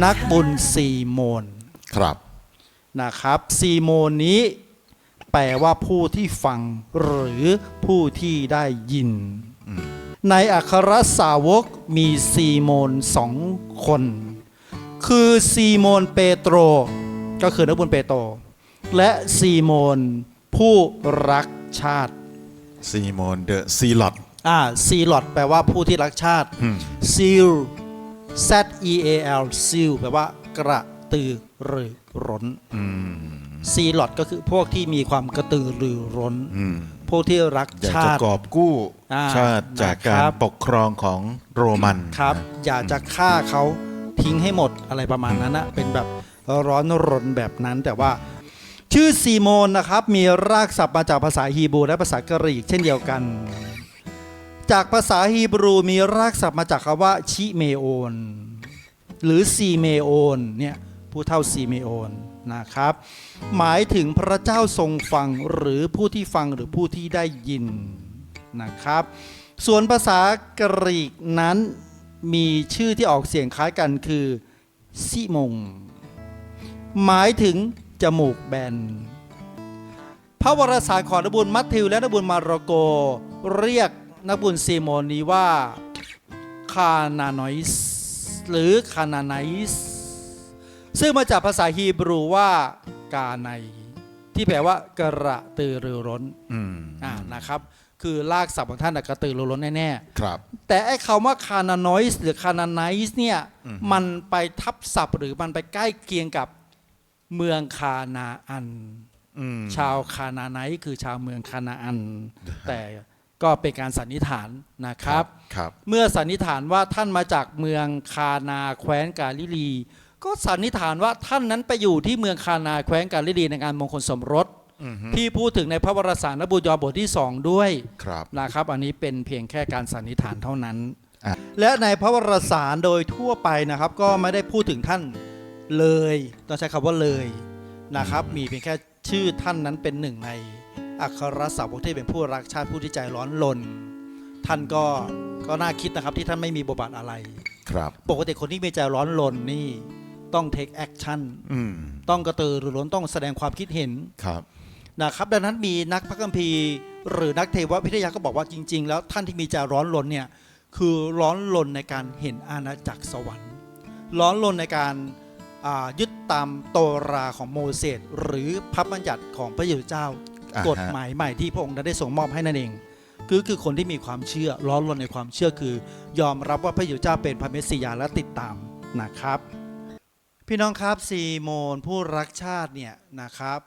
นักบุญซีโมนครับนะครับซีโมนนี้ แปลว่าผู้ที่ฟังหรือผู้ที่ได้ยิน ในอัครสาวกมีซีโมนสองคน คือซีโมนเปโตร ก็คือนักบุญเปโตร และซีโมนผู้รักชาติซีโมนเดอะซีลอดอ่าซีลอดแปลว่าผู้ที่รักชาติอืมซีล Z E A L ซีลแปลว่ากระตือรือร้นอืมซีลอดก็คือพวกที่มีความกระตือรือร้นอืมพวกที่รักอยากชาจะติ กอบกู้อ่าชาติจากกานะครรับ ปกครองของโรมันครับ อยากจะฆ่าเขาทิ้งให้หมดอะไรประมาณนั้นนะเป็นแบบร้อนรนแบบนั้นแต่ว่า ชื่อซีโมนนะครับ มีรากศัพท์มาจากภาษาฮีบรูและภาษากะเหรี่เช่นเดียวกัน จากภาษาฮีบรูมีรากศัพท์มาจากคำว่าชิเมโอน หรือซีเมโอนเนี่ยผู้เท่าซีเมโอนนะครับ หมายถึงพระเจ้าทรงฟังหรือผู้ที่ฟังหรือผู้ที่ได้ยินนะครับ ส่วนภาษากรีกนั้นมีชื่อที่ออกเสียงคล้ายกันคือซิมง หมายถึงจมูกแบน พระวรสารของนบุญมัทธิวและนบุญมาระโก เรียก นักบุญซีโมนนี้ว่าคานาโนอิสหรือคานาไนส์ซึ่งมาจากภาษาฮีบรูว่ากาไนที่แปลว่ากระตือรือร้นอืมอ่านะครับ คือลากศัพท์ของท่านน่ะกระตือรือร้นแน่ครับๆแต่ไอ้คำว่าคานาโนอิสหรือคานาไนส์เนี่ยมันไปทับศัพท์หรือมันไปใกล้เคียงกับเมืองคานาอันอืมชาวคานาไนท์คือชาวเมืองคานาอัน แต่ ก็เป็นการสันนิษฐานนะครับ ครับ เมื่อสันนิษฐานว่าท่านมาจากเมืองคานาแคว้นกาลิลี ก็สันนิษฐานว่าท่านนั้นไปอยู่ที่เมืองคานาแคว้นกาลิลีในงานมงคลสมรส อืมฮึที่พูดถึงในพระวรสารนบุญยอห์นบทที่สองด้วยครับ นะครับ อันนี้เป็นเพียงแค่การสันนิษฐานเท่านั้น อะ และในพระวรสารโดยทั่วไปนะครับ ก็ไม่ได้พูดถึงท่านเลยต้องใช้คำว่าเลยนะครับ มีเพียงแค่ชื่อท่านนั้นเป็นหนึ่งใน อัครสาวกที่เป็นผู้รักชาติผู้ที่ใจร้อนรนท่านก็ก็น่าคิดนะครับที่ท่านไม่มีบทบาทอะไร ครับ ปกติคนที่มีใจร้อนรนนี่ต้อง take action อืมต้องกระตือรือร้นต้องแสดงความคิดเห็นครับ นะครับ ดังนั้นมีนักพระคัมภีร์ หรือนักเทววิทยาก็บอกว่าจริง ๆ แล้วท่านที่มีใจร้อนรนเนี่ยคือร้อนรนในการเห็นอาณาจักรสวรรค์ ร้อนรนในการอ่ายึดตามโตราของโมเสสหรือพระบัญญัติของพระเยซูเจ้าอ่าฮะ กฎหมายใหม่ที่พระองค์ได้ทรงมอบให้นั่นเอง คือคือคนที่มีความเชื่อร้อนรนในความเชื่อคือ ยอมรับว่าพระเยซูเจ้าเป็นพระเมสสิยาและติดตามนะครับ พี่น้องครับซีโมนผู้รักชาติเนี่ยนะครับ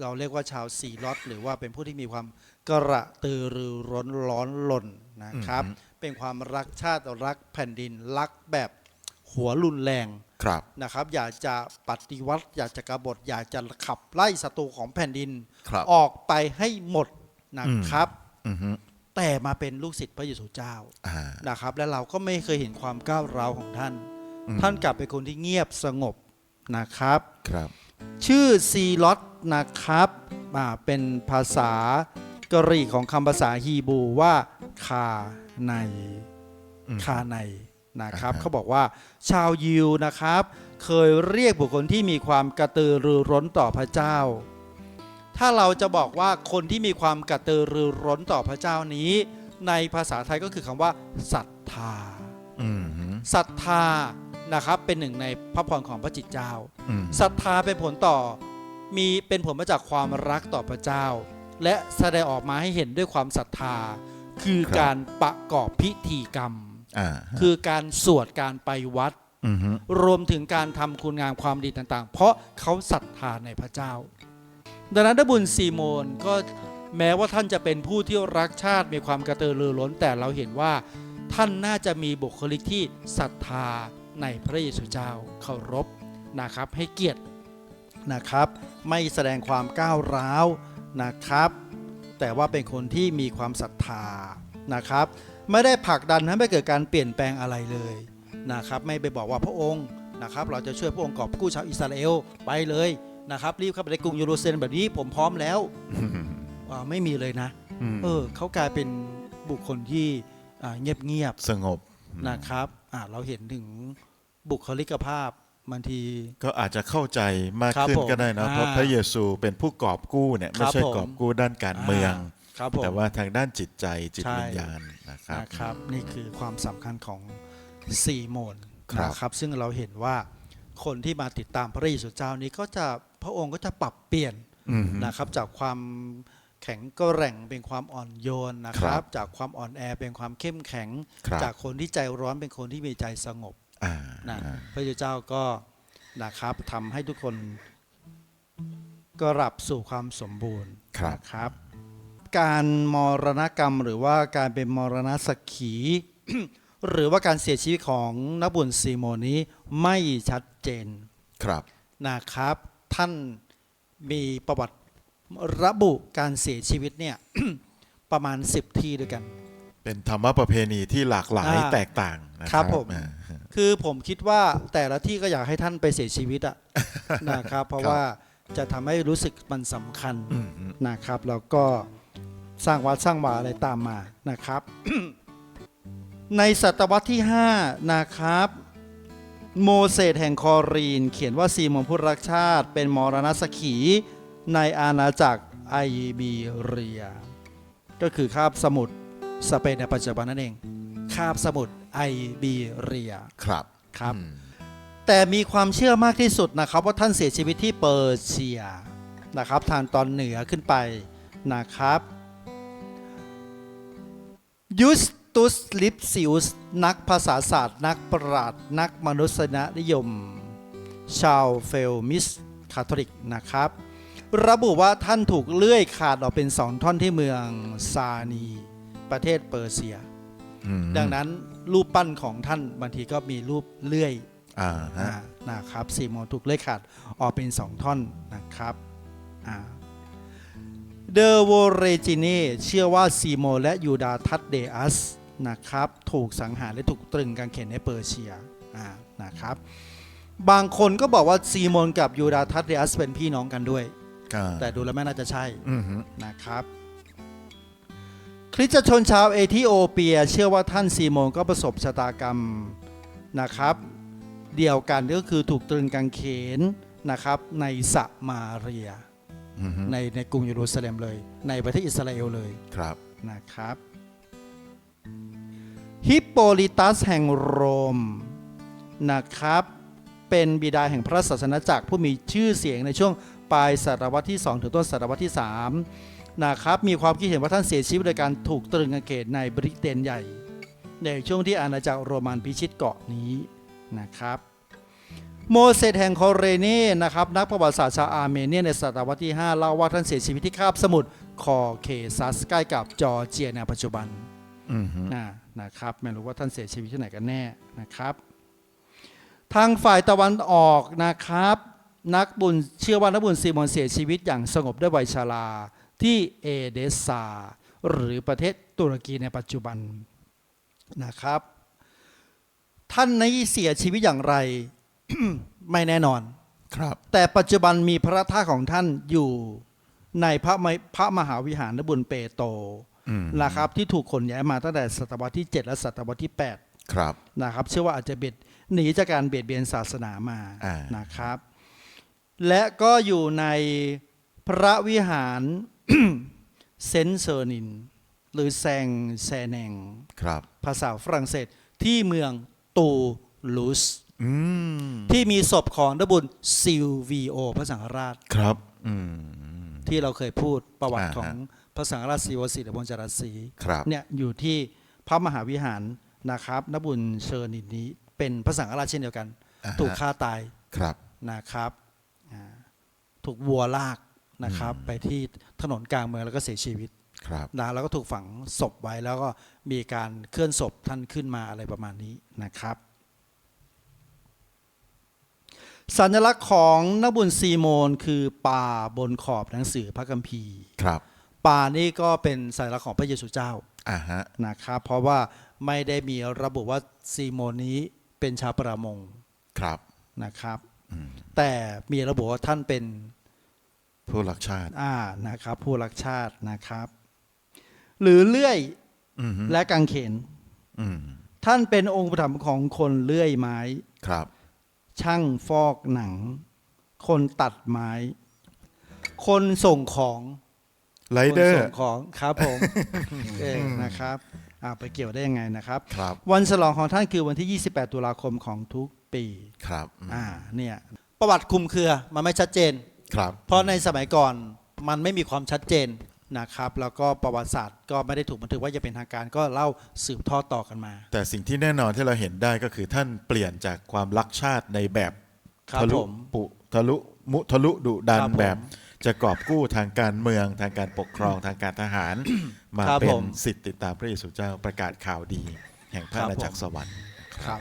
เราเรียกว่าชาวซีลอตหรือว่าเป็นผู้ที่มีความกระตือรือร้นร้อนลนนะครับ เป็นความรักชาติรักแผ่นดินรักแบบ หัวรุนแรงครับนะครับ อยากจะปฏิวัติ อยากจะกบฏอยากจะขับไล่ศัตรูของแผ่นดินครับออกไปให้หมดนะครับอืมฮึแต่มาเป็นลูกศิษย์พระเยซูเจ้าอ่านะครับ และเราก็ไม่เคยเห็นความก้าวร้าวของท่านอืมท่านกลับเป็นคนที่เงียบสงบนะครับครับ ชื่อซีลอตนะครับอ่าเป็นภาษากะเหรี่ของคำภาษาฮีบรูว่าคาในอืมคาใน นะครับอ่าฮะเขาบอกว่าชาวยิวนะครับ เคยเรียกบุคคลที่มีความกระตือรือร้นต่อพระเจ้า ถ้าเราจะบอกว่าคนที่มีความกระตือรือร้นต่อพระเจ้านี้ ในภาษาไทยก็คือคำว่าศรัทธาอืมฮึศรัทธานะครับเป็นหนึ่งในพระพรของพระจิตเจ้าอืมศรัทธาเป็นผลต่อมีเป็นผลมาจากความรักต่อพระเจ้า และแสดงออกมาให้เห็นด้วยความศรัทธา คือการประกอบพิธีกรรมอ่า คือการสวดการไปวัดอืมฮึรวมถึงการทำคุณงามความดีต่างๆ เพราะเขาศรัทธาในพระเจ้า ดังนั้นดับบุญซีโมนก็แม้ว่าท่านจะเป็นผู้ที่รักชาติมีความกระตือรือร้น แต่เราเห็นว่าท่านน่าจะมีบุคลิกที่ศรัทธาในพระเยซูเจ้าเคารพนะครับ ให้เกียรตินะครับ ไม่แสดงความก้าวร้าวนะครับ แต่ว่าเป็นคนที่มีความศรัทธานะครับ ไม่ได้ผลักดันให้ไม่เกิดการเปลี่ยนแปลงอะไรเลยนะครับไม่ไปบอกว่าพระองค์นะครับเราจะช่วยพระองค์กอบกู้ชาวอิสราเอลไปเลยนะครับรีบเข้าไปในกรุงเยรูซาเล็มแบบนี้ผมพร้อมแล้วอ่าไม่มีเลยนะมเออเขากลายเป็นบุคคลที่อ่าเงียบสงบๆนะครับอ่าเราเห็นถึงบุคลิกภาพบางทีก็อาจจะเข้าใจมากครับขึ้นผมก็ได้นะอ่าเพราะพระเยซูเป็นผู้กอบกู้เนี่ยไม่ใช่ครับผมกอบกู้ด้านการเมือง ครับผมแต่ว่าทางด้านจิตใจจิตใช่วิญญาณนะครับนะครับ นี่คือความสำคัญของสี่โมนครับนะครับ ซึ่งเราเห็นว่าคนที่มาติดตามพระเยซูเจ้านี้ก็จะพระองค์ก็จะปรับเปลี่ยนอืมนะครับ จากความแข็งกระแกร่งเป็นความอ่อนโยนนะคครัรับบจากความอ่อนแอเป็นความเข้มแข็งครับจากคนที่ใจร้อนเป็นคนที่มีใจสงบอ่านะอ่าพระเยซูเจ้าก็นะครับทำให้ทุกคนกลับสู่ความสมบูรณ์ครับนะครับ การมรณกรรม หรือว่าการเป็นมรณสักขี หรือว่าการเสียชีวิตของนักบุญซีโมนนี้ไม่ชัดเจนครับนะครับ ท่านมีประวัติระบุการเสียชีวิตเนี่ยประมาณ 10 ที่ด้วยกัน เป็นธรรมประเพณีที่หลากหลายอ่าแตกต่างนะคครัรับบผมอ่าคือผมคิดว่าแต่ละที่ก็อยากให้ท่านไปเสียชีวิตอะนะครับ เพราะครับว่าจะทำให้รู้สึกมันสำคัญอืมอืมนะครับ แล้วก็ สร้างวัดสร้างวาอะไรตามมานะครับ ในศตวรรษที่ 5 นะครับ โมเสสแห่งคอรีน เขียนว่าซีโมนผู้รักชาติ เป็นมรณสขีในอาณาจักรไอบีเรีย ก็คือคาบสมุทรสเปนในปัจจุบันนั่นเองคาบสมุทรไอบีเรียครับครับอืมแต่มีความเชื่อมากที่สุดนะครับว่าท่านเสียชีวิตที่เปอร์เซียนะครับ ทางตอนเหนือขึ้นไปนะครับ ยูสตุสลิปซิอุสนักภาษาศาสตร์ นักปราชญ์นักมนุษยนิยม ชาวเฟลมิสคาทอลิกนะครับ ระบุว่าท่านถูกเลื่อยขาดออกเป็นสองท่อนที่เมืองซานี ประเทศเปอร์เซียอืมดังนั้นรูปปั้นของท่านบางทีก็มีรูปเลื่อยอ่าฮะอ่านะครับซีโมนถูกเลื่อยขาดออกเป็นสองท่อนนะครับ เดอโวเรจิเน่เชื่อว่าซีโมนและยูดาทัตเดอัสนะครับถูกสังหารและถูกตรึงกางเขนในเปอร์เซียอ่านะครับบางคนก็บอกว่าซีโมนกับยูดาทัตเดอัสเป็นพี่น้องกันด้วยอ่าแต่ดูแล้วไม่น่าจะใช่อืมฮึนะครับคริสตชนชาวเอธิโอเปีย เชื่อว่าท่านซีโมนก็ประสบชะตากรรมนะครับ เดียวกันก็คือถูกตรึงกางเขนนะครับในสมาเรียอืมฮึ ในในกรุงเยรูซาเล็มเลย ในประเทศอิสราเอลเลยครับนะครับ ฮิปโปลิตัสแห่งโรมนะครับ เป็นบิดาแห่งพระศาสนาจักรผู้มีชื่อเสียงในช่วงปลายศตวรรษที่ 2 ถึงต้นศตวรรษที่ 3 นะครับ มีความคิดเห็นว่าท่านเสียชีวิตโดยการถูกตรึงกางเขนในบริเตนใหญ่ ในช่วงที่อาณาจักรโรมันพิชิตเกาะนี้นะครับ โมเสสแห่งคอเรเน่นะครับนักประวัติศาสตร์ชาวอาร์เมเนียในศตวรรษที่ 5 เล่าว่าท่านเสียชีวิตที่คาบสมุทรคอเคซัสใกล้กับจอร์เจียในปัจจุบันอืมฮึนะนะครับไม่รู้ว่าท่านเสียชีวิตที่ไหนกันแน่นะครับ ทางฝ่ายตะวันออกนะครับ นักบุญเชื่อว่านักบุญซีโมนเสียชีวิตอย่างสงบด้วยวัยชราที่เอเดซาหรือประเทศตุรกีในปัจจุบันนะครับ ท่านนี้เสียชีวิตอย่างไร ไม่แน่นอนครับ แต่ปัจจุบันมีพระธาตุของท่านอยู่ในพระมพระมหาวิหารนบุญเปโตรอืมนะครับ ที่ถูกขนย้ายมาตั้งแต่ศตวรรษที่ 7 และศตวรรษที่ครับ8นะครับ เชื่อว่าอาจจะเบียดหนีจากการเบียดเบียนศาสนามาอ่านะครับ และก็อยู่ในพระวิหารเซนต์เซอร์นิน หรือแซงแซแนงครับ ภาษาฝรั่งเศสที่เมืองตูลูสอืม ที่มีศพของนบุญซิลวีโอพระสังฆราชครับอืมที่เราเคยพูดประวัติอ่าฮะของพระสังฆราชศิวสิทธิ์บนจรัสศรีครับเนี่ยอยู่ที่พระมหาวิหารนะครับนบุญเชิญนินนี้ เป็นพระสังฆราชเช่นเดียวกันอ่าฮะถูกฆ่าตายครับนะครับอ่าถูกวัวลากนะครับ ไปที่ถนนกลางเมืองแล้วก็เสียชีวิตครับนะแล้วก็ถูกฝังศพไว้แล้วก็มีการเคลื่อนศพท่านขึ้นมาอะไรประมาณนี้นะครับ สัญลักษณ์ของนบุญซีโมนคือป่าบนขอบหนังสือพระคัมภีร์ ครับ ป่านี่ก็เป็นสัญลักษณ์ของพระเยซูเจ้าอ่าฮะ นะครับ เพราะว่าไม่ได้มีระบุว่าซีโมนนี้เป็นชาวประมงครับ นะครับ อืม แต่มีระบุว่าท่านเป็นผู้รักชาติ อ่านะครับ ผู้รักชาตินะครับ หรือเลื่อยอืมฮึและกางเขน อืม ท่านเป็นองค์ประถมของคนเลื่อยไม้ ครับ ช่างฟอกหนัง คนตัดไม้ คนส่งของไรคนเดอร์ส่งของครับผมเออนะครับอ่าไปเกี่ยวได้ยังไงนะครับ ครับวันฉลองของท่านคือวันที่ 28 ตุลาคมของทุกปีครับอืมอ่าเนี่ยประวัติคลุมเครือมันไม่ชัดเจน ครับ เพราะในสมัยก่อนมันไม่มีความชัดเจน นะครับแล้วก็ประวัติศาสตร์ก็ไม่ได้ถูกบันทึกว่าจะเป็นทางการก็เล่าสืบทอดต่อกันมา แต่สิ่งที่แน่นอนที่เราเห็นได้ก็คือท่านเปลี่ยนจากความรักชาติในแบบครับทะลุผมปุทะลุมุทะลุดุดันครับผมแบบ จะกอบกู้ทางการเมืองทางการปกครองทางการทหาร มาครับเป็ผนมสิทธิ์ติดตามพระเยซูเจ้าประกาศข่าวดี แห่งพระครับอาณาจักผมรสวรรค์ครับ